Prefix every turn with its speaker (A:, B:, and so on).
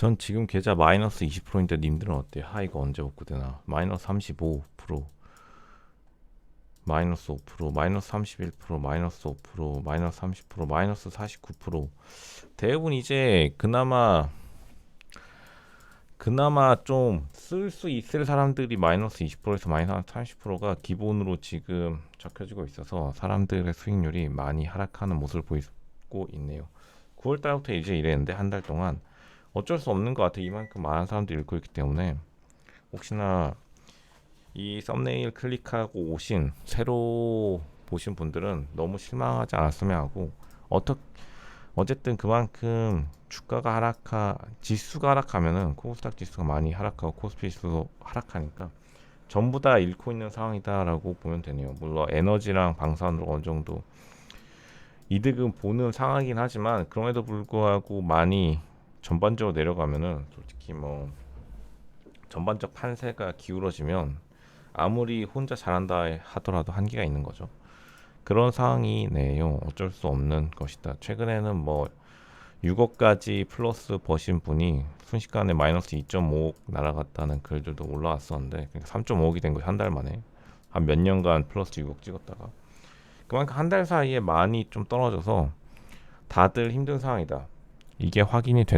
A: 전 지금 계좌 마이너스 20%인데 님들은 어때요? 하 이거 언제 복구되나? 마이너스 35% 마이너스 5% 마이너스 31% 마이너스 5% 마이너스 30% 마이너스 49% 대부분 이제 그나마 그나마 좀 쓸 수 있을 사람들이 마이너스 20%에서 마이너스 30%가 기본으로 지금 적혀지고 있어서 사람들의 수익률이 많이 하락하는 모습을 보이고 있네요. 9월 달부터 이제 이랬는데 한 달 동안 어쩔 수 없는 것 같아. 이만큼 많은 사람들이 읽고 있기 때문에 혹시나 이 썸네일 클릭하고 오신 새로 보신 분들은 너무 실망하지 않았으면 하고 어떻게 어쨌든 그만큼 주가가 하락하 지수가 하락하면은 코스닥 지수가 많이 하락하고 코스피 지수도 하락하니까 전부 다 잃고 있는 상황이다라고 보면 되네요. 물론 에너지랑 방산으로 어느 정도 이득은 보는 상황이긴 하지만 그럼에도 불구하고 많이 전반적으로 내려가면은 솔직히 뭐 전반적 판세가 기울어지면 아무리 혼자 잘한다 하더라도 한계가 있는 거죠. 그런 상황이네요. 어쩔 수 없는 것이다. 최근에는 뭐 6억까지 플러스 버신 분이 순식간에 마이너스 2.5억 날아갔다는 글들도 올라왔었는데 3.5억이 된 거예요. 한 달 만에. 한 몇 년간 플러스 6억 찍었다가 그만큼 한 달 사이에 많이 좀 떨어져서 다들 힘든 상황이다. 이게 확인이 된